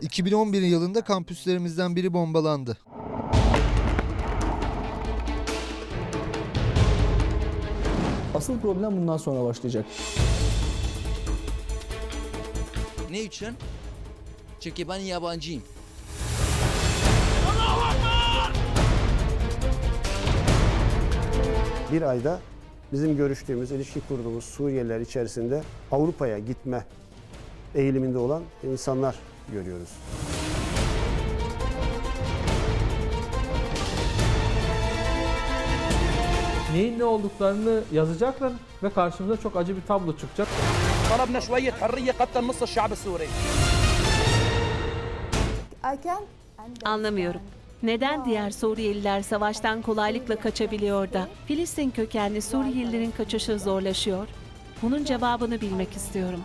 2011 yılında kampüslerimizden biri bombalandı. Asıl problem bundan sonra başlayacak. Ne için? Çünkü ben yabancıyım. Bir ayda bizim görüştüğümüz, ilişki kurduğumuz Suriyeliler içerisinde Avrupa'ya gitme eğiliminde olan insanlar görüyoruz. Neyin ne olduklarını yazacaklar ve karşımıza çok acı bir tablo çıkacak. طلبنا شوية حرية قتل نص الشعب السوري Anlamıyorum. Neden diğer Suriyeliler savaştan kolaylıkla kaçabiliyor da Filistin kökenli Suriyelilerin kaçışı zorlaşıyor? Bunun cevabını bilmek istiyorum.